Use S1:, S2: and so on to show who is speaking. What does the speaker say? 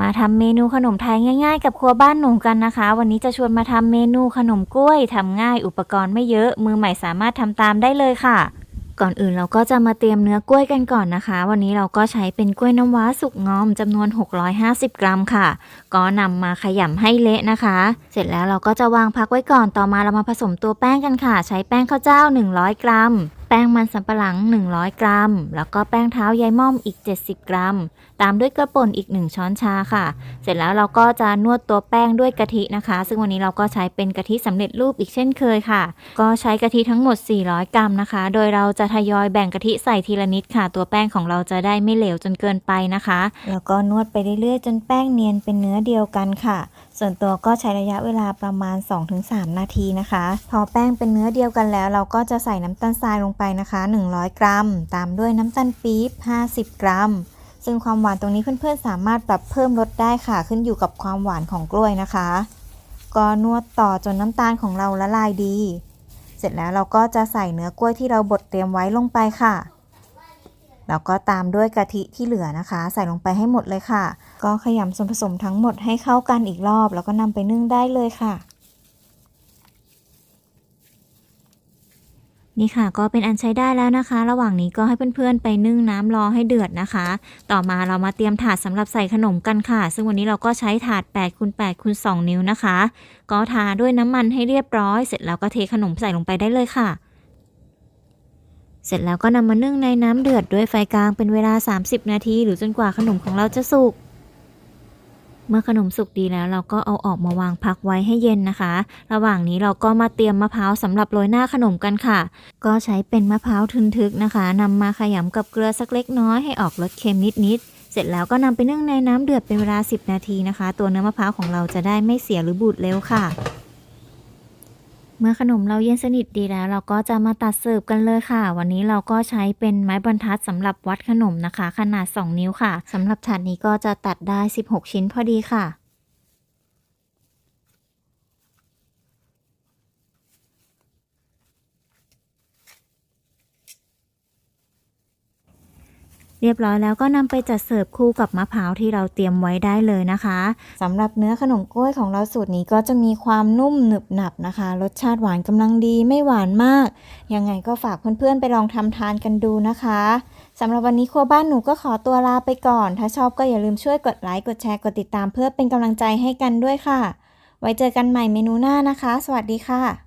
S1: มาทำเมนูขนมไทยง่ายๆ กับครัวบ้านหนูกันนะคะ วันนี้จะชวนมาทำเมนูขนมกล้วยทำง่ายอุปกรณ์ไม่เยอะมือใหม่สามารถทำตามได้เลยค่ะ ก่อนอื่นเราก็จะมาเตรียมเนื้อกล้วยกันก่อนนะคะ วันนี้เราก็ใช้เป็นกล้วยน้ำว้าสุกงอมจำนวน 650 กรัมค่ะ ก็นำมาขยำให้เละนะคะ เสร็จแล้วเราก็จะวางพักไว้ก่อนต่อมาเรามาผสมตัวแป้งกันค่ะ ใช้แป้งข้าวเจ้า 100 กรัม แป้งมันสำปะหลัง 100 กรัม แล้วก็แป้งเท้ายายม่อมอีก 70 กรัม ตามด้วยกระป่นอีก 1 ช้อนชาค่ะ เสร็จแล้วเราก็จะนวดตัวแป้งด้วยกะทินะคะ ซึ่งวันนี้เราก็ใช้เป็นกะทิสำเร็จรูปอีกเช่นเคยค่ะ ก็ใช้กะทิทั้งหมด 400 กรัมนะคะ โดยเราจะทยอยแบ่งกะทิใส่ทีละนิดค่ะ ตัวแป้งของเราจะได้ไม่เหลวจนเกินไปนะคะ แล้วก็นวดไปเรื่อยๆ จนแป้งเนียนเป็นเนื้อเดียวกันค่ะ ส่วนตัวก็ใช้ระยะเวลาประมาณ 2-3 นาทีนะคะ พอแป้งเป็นเนื้อเดียวกันแล้ว เราก็จะใส่น้ำตาลทรายลงไปนะคะ 100 กรัม ตามด้วยน้ำตาลปี๊บ 50 กรัม ซึ่งความหวานตรงนี้เพื่อนๆ สามารถปรับเพิ่มลดได้ค่ะ ขึ้นอยู่กับความหวานของกล้วยนะคะ ก็นวดต่อจนน้ำตาลของเราละลายดี เสร็จแล้วเราก็จะใส่เนื้อกล้วยที่เราบดเตรียมไว้ลงไปค่ะ แล้วก็ตามด้วยกะทิที่เหลือนะคะ ใส่ลงไปให้หมดเลยค่ะ ก็ขยำส่วนผสมทั้งหมดให้เข้ากันอีกรอบ แล้วก็นำไปนึ่งได้เลยค่ะ นี่ค่ะก็เป็นอันใช้ได้แล้วนะคะ ระหว่างนี้ก็ให้เพื่อนๆไปนึ่งน้ำรอให้เดือดนะคะ ต่อมาเรามาเตรียมถาดสำหรับใส่ขนมกันค่ะ ซึ่งวันนี้เราก็ใช้ถาด8คูณ8คูณ2นิ้วนะคะ ก็ทาด้วยน้ำมันให้เรียบร้อย เสร็จแล้วก็เทขนมใส่ลงไปได้เลยค่ะ เสร็จแล้วก็นำมานึ่งในน้ำเดือดด้วยไฟกลางเป็นเวลา 30 นาที หรือจนกว่าขนมของเราจะสุก เมื่อขนมสุกดีแล้วเราก็เอาออกมาวางพักไว้ให้เย็นนะคะ ระหว่างนี้เราก็มาเตรียมมะพร้าวสำหรับโรยหน้าขนมกันค่ะ ก็ใช้เป็นมะพร้าวทึนทึกนะคะนำมาขยำกับเกลือสักเล็กน้อยให้ออกรสเค็มนิดๆเสร็จแล้วก็นำไปนึ่งในน้ำเดือดเป็นเวลา 10 นาทีนะคะ ตัวเนื้อมะพร้าวของเราจะได้ไม่เสียหรือบูดเร็วค่ะ เมื่อขนมเราเย็นสนิทดีแล้ว เราก็จะมาตัดเสิร์ฟกันเลยค่ะ วันนี้เราก็ใช้เป็นไม้บรรทัดสำหรับวัดขนมนะคะ ขนาด 2 นิ้วค่ะสำหรับถาดนี้ก็จะตัดได้ 16 ชิ้นพอดีค่ะ รียบร้อยแล้วก็นำไปจัดเสิร์ฟคู่กับมะพร้าวที่เราเตรียมไว้ได้เลยนะคะสำหรับเนื้อขนมกล้วยของเราสูตรนี้ก็จะมีความนุ่มหนึบหนับนะคะ รสชาติหวานกำลังดีไม่หวานมาก ยังไงก็ฝากเพื่อนๆไปลองทำทานกันดูนะคะสำหรับวันนี้ครัวบ้านหนูก็ขอตัวลาไปก่อน ถ้าชอบก็อย่าลืมช่วยกดไลค์กดแชร์กดติดตามเพื่อเป็นกำลังใจให้กันด้วยค่ะ ไว้เจอกันใหม่เมนูหน้านะคะ สวัสดีค่ะ